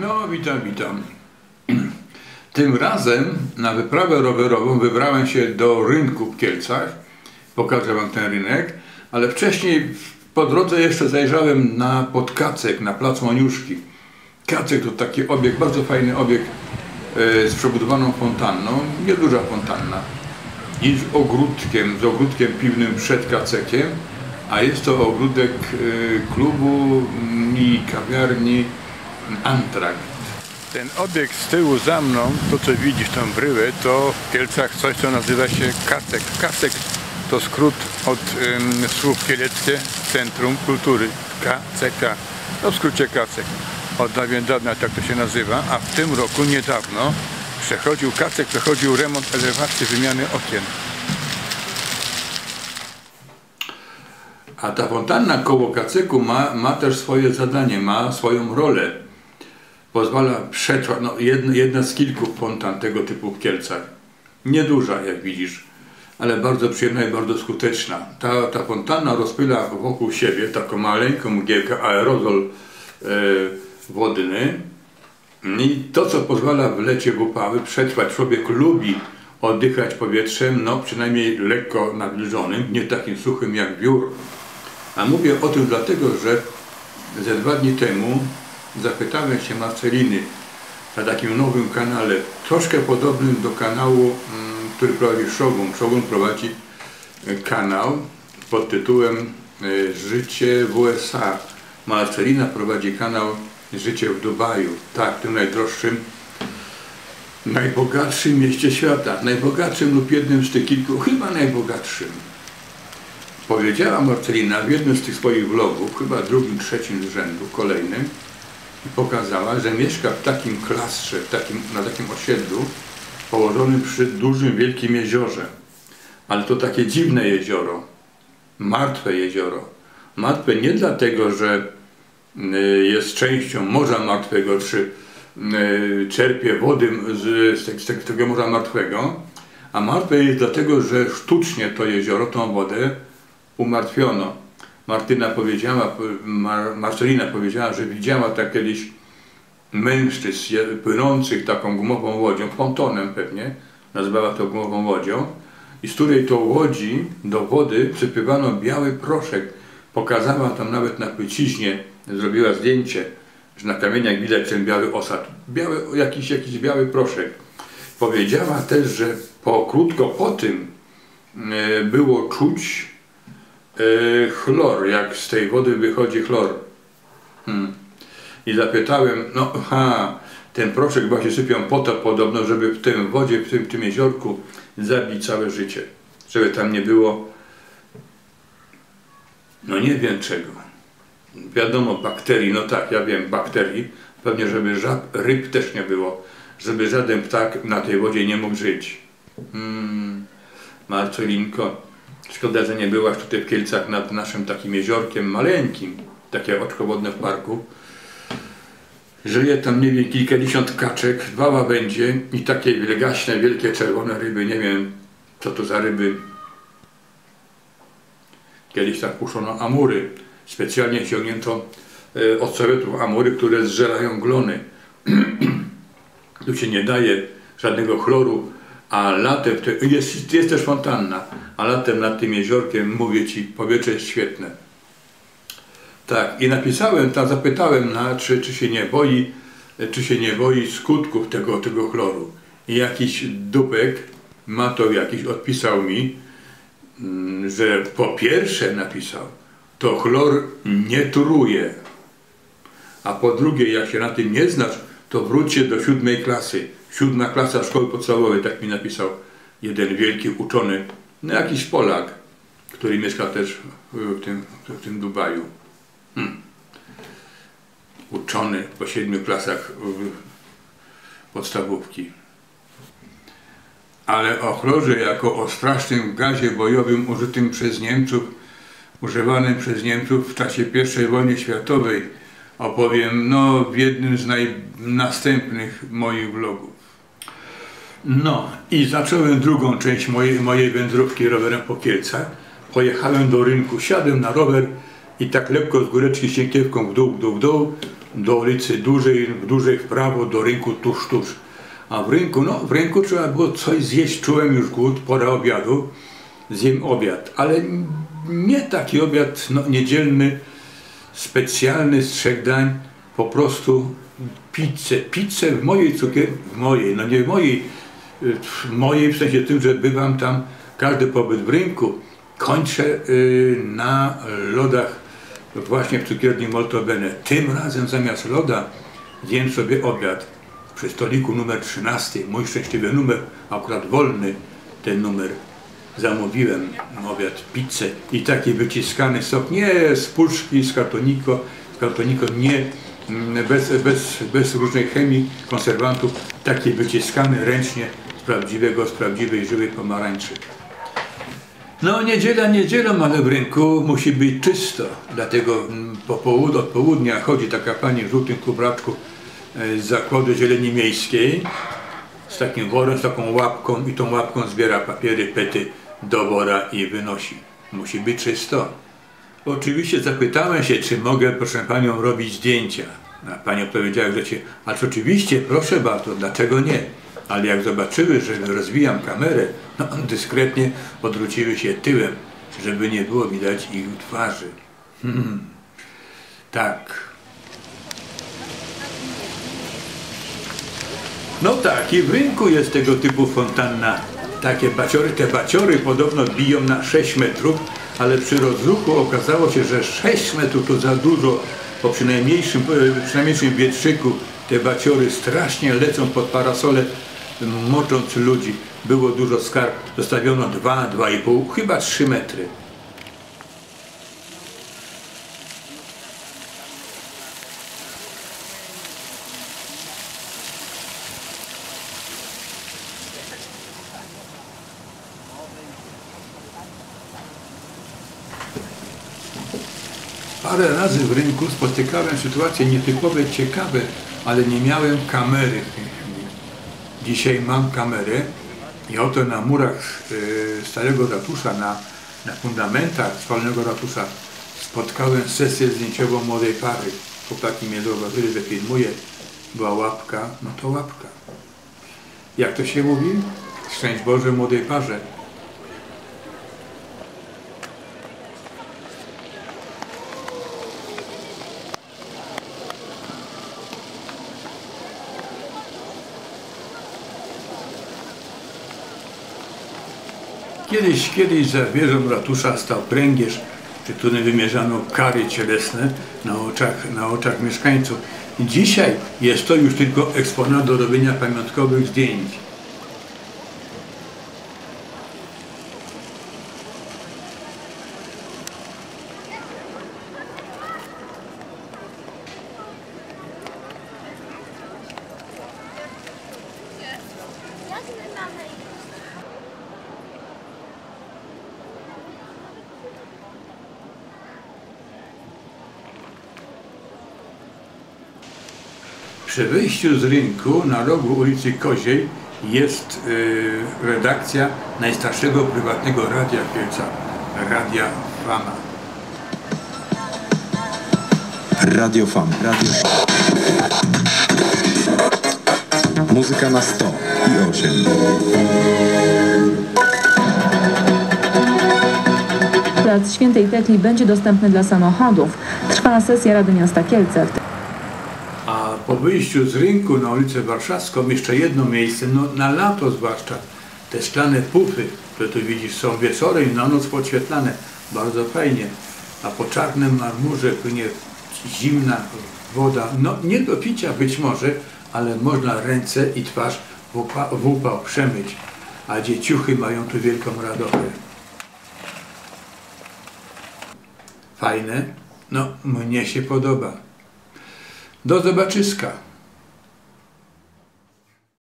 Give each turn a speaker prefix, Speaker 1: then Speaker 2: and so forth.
Speaker 1: No, witam, witam. Tym razem na wyprawę rowerową wybrałem się do rynku w Kielcach. Pokażę Wam ten rynek, ale wcześniej po drodze jeszcze zajrzałem na Podkacek, na Plac Moniuszki. Kacek to taki obiekt, bardzo fajny obiekt e, z przebudowaną fontanną, nieduża fontanna i z ogródkiem, z ogródkiem piwnym przed Kacekiem, a jest to ogródek e, klubu i kawiarni Antrakt. Ten obiekt z tyłu za mną, to co widzisz, tą bryłę, to w Kielcach coś, co nazywa się Kacek. Kacek to skrót od słów kieleckie Centrum Kultury, KCK. To w skrócie Kacek. Od dawien dawna tak to się nazywa, a w tym roku niedawno przechodził Kacek, przechodził remont elewacji, wymiany okien. A ta fontanna koło Kacyku ma, ma też swoje zadanie, ma swoją rolę. Pozwala przetrwać, no jedna, jedna z kilku fontan tego typu w Kielcach. Nieduża, jak widzisz, ale bardzo przyjemna i bardzo skuteczna. Ta, ta fontanna rozpyla wokół siebie taką maleńką mgiełkę, aerozol e, wodny. I to, co pozwala w lecie w upały przetrwać, człowiek lubi oddychać powietrzem, no przynajmniej lekko nawilżonym, nie takim suchym jak wiór. A mówię o tym dlatego, że ze dwa dni temu zapytałem się Marceliny na takim nowym kanale, troszkę podobnym do kanału, mm, który prowadzi Shogun. Shogun prowadzi e, kanał pod tytułem e, Życie w USA. Marcelina prowadzi kanał Życie w Dubaju. Tak, tym najdroższym, najbogatszym mieście świata. Najbogatszym lub jednym z tych kilku, chyba najbogatszym. Powiedziała Marcelina w jednym z tych swoich vlogów, chyba drugim, trzecim z rzędu, kolejnym, i pokazała, że mieszka w takim klastrze, w takim, na takim osiedlu, położonym przy dużym, wielkim jeziorze. Ale to takie dziwne jezioro, martwe jezioro. Martwe nie dlatego, że y, jest częścią Morza Martwego, czy y, czerpie wody z, z, z tego Morza Martwego, a martwe jest dlatego, że sztucznie to jezioro, tą wodę umartwiono. Martyna powiedziała, Mar Marcelina powiedziała, że widziała tak kiedyś mężczyzn płynących taką gumową łodzią, pontonem pewnie, nazywała to gumową łodzią, i z której to łodzi do wody przypływano biały proszek. Pokazała tam nawet na płyciźnie, zrobiła zdjęcie, że na kamieniach widać ten biały osad. Biały, jakiś, jakiś biały proszek. Powiedziała też, że po, krótko po tym e, było czuć e, chlor, jak z tej wody wychodzi chlor. Hmm. I zapytałem, no ha, ten proszek właśnie sypią po to podobno, żeby w tym wodzie, w tym, w tym jeziorku zabić całe życie. Żeby tam nie było, no nie wiem czego. Wiadomo, bakterii, no tak, ja wiem, bakterii. Pewnie, żeby żab, ryb też nie było. Żeby żaden ptak na tej wodzie nie mógł żyć. Hmm. Marcelinko, szkoda, że nie byłaś tutaj w Kielcach nad naszym takim jeziorkiem maleńkim, takie oczko wodne w parku. Żyje tam, nie wiem, kilkadziesiąt kaczek, dwa łabędzie i takie wielgaśne, wielkie, czerwone ryby. Nie wiem, co to za ryby. Kiedyś tak puszono amury. Specjalnie ściągnięto e, od Sowietów amury, które zżerają glony. tu się nie daje żadnego chloru, a latem, jest, jest też fontanna, a latem nad tym jeziorkiem, mówię Ci, powietrze jest świetne. Tak, i napisałem tam, zapytałem, na, czy, czy się nie boi, czy się nie boi skutków tego, tego chloru. I jakiś dupek, ma to jakiś, odpisał mi, mm, że po pierwsze napisał, to chlor nie truje. A po drugie, jak się na tym nie znasz, to wróćcie do siódmej klasy. Siódma klasa szkoły podstawowej, tak mi napisał jeden wielki uczony, no jakiś Polak, który mieszka też w tym, w tym Dubaju. Hmm. Uczony po siedmiu klasach podstawówki. Ale o chlorze jako o strasznym gazie bojowym użytym przez Niemców, używanym przez Niemców w czasie I wojny światowej opowiem no, w jednym z następnych moich vlogów. No i zacząłem drugą część mojej, mojej wędrówki rowerem po Kielcach. Pojechałem do rynku, siadłem na rower i tak lekko z góreczki ściękiewką w dół, w dół, w dół, do ulicy Dużej, Dużej w prawo, do rynku tuż, tuż. A w rynku, no w rynku trzeba było coś zjeść, czułem już głód, pora obiadu, zjem obiad, ale nie taki obiad no, niedzielny, specjalny z trzech dań, po prostu pizzę, pizzę w mojej cukier, w mojej, no nie w mojej, mojej w sensie tym, że bywam tam każdy pobyt w rynku, kończę y, na lodach właśnie w cukierni Molto Bene. Tym razem zamiast loda zjem sobie obiad przy stoliku numer 13, mój szczęśliwy numer, akurat wolny ten numer. Zamówiłem obiad, pizzę i taki wyciskany sok, nie z puszki, z kartoniko, z kartoniko, nie mm, bez, bez, bez różnej chemii, konserwantów, taki wyciskany ręcznie z prawdziwego, z prawdziwej żywej pomarańczy. No niedziela niedzielą, ale w rynku musi być czysto. Dlatego mm, po połud od południa chodzi taka pani w żółtym kubraczku e, z zakładu zieleni miejskiej z takim worem, z taką łapką i tą łapką zbiera papiery, pety do wora i wynosi. Musi być czysto. Oczywiście zapytałem się, czy mogę proszę panią robić zdjęcia. A pani odpowiedziała grzecznie, ale oczywiście, proszę bardzo, dlaczego nie? Ale jak zobaczyły, że rozwijam kamerę, no dyskretnie odwróciły się tyłem, żeby nie było widać ich twarzy. Hmm. Tak. No tak, i w rynku jest tego typu fontanna. Takie baciory, te baciory podobno biją na 6 metrów, ale przy rozruchu okazało się, że 6 metrów to za dużo. Po przynajmniejszym, przynajmniejszym wietrzyku te baciory strasznie lecą pod parasole mocząc ludzi. Było dużo skarb, zostawiono 2, 2,5, chyba 3 metry. Parę razy w rynku spotykałem sytuacje nietypowe, ciekawe, ale nie miałem kamery. Dzisiaj mam kamerę i oto na murach e, Starego Ratusza, na, na fundamentach Spalonego Ratusza spotkałem sesję zdjęciową młodej pary. Chłopaki mnie zauważyli, że filmuję. Była łapka, no to łapka. Jak to się mówi? Szczęść Boże młodej parze. Kiedyś, kiedyś za wieżą ratusza stał pręgierz, przy którym wymierzano kary cielesne na oczach, na oczach mieszkańców. Dzisiaj jest to już tylko eksponat do robienia pamiątkowych zdjęć. Przy wyjściu z rynku na rogu ulicy Koziej jest y, redakcja najstarszego prywatnego radia w Kielcach, Radia Fama.
Speaker 2: Radio Fan. Radio Muzyka na 100 i 8.
Speaker 3: Plac Świętej Tekli będzie dostępny dla samochodów. Trwa sesja Rady Miasta Kielce.
Speaker 1: A po wyjściu z rynku na ulicę Warszawską jeszcze jedno miejsce, no, na lato zwłaszcza, te szklane pufy, które tu widzisz, są wieczorem na noc podświetlane, bardzo fajnie. A po czarnym marmurze płynie zimna woda, no nie do picia być może, ale można ręce i twarz w upa- w upał przemyć, a dzieciuchy mają tu wielką radochę. Fajne? No, mnie się podoba. Do zobaczyska.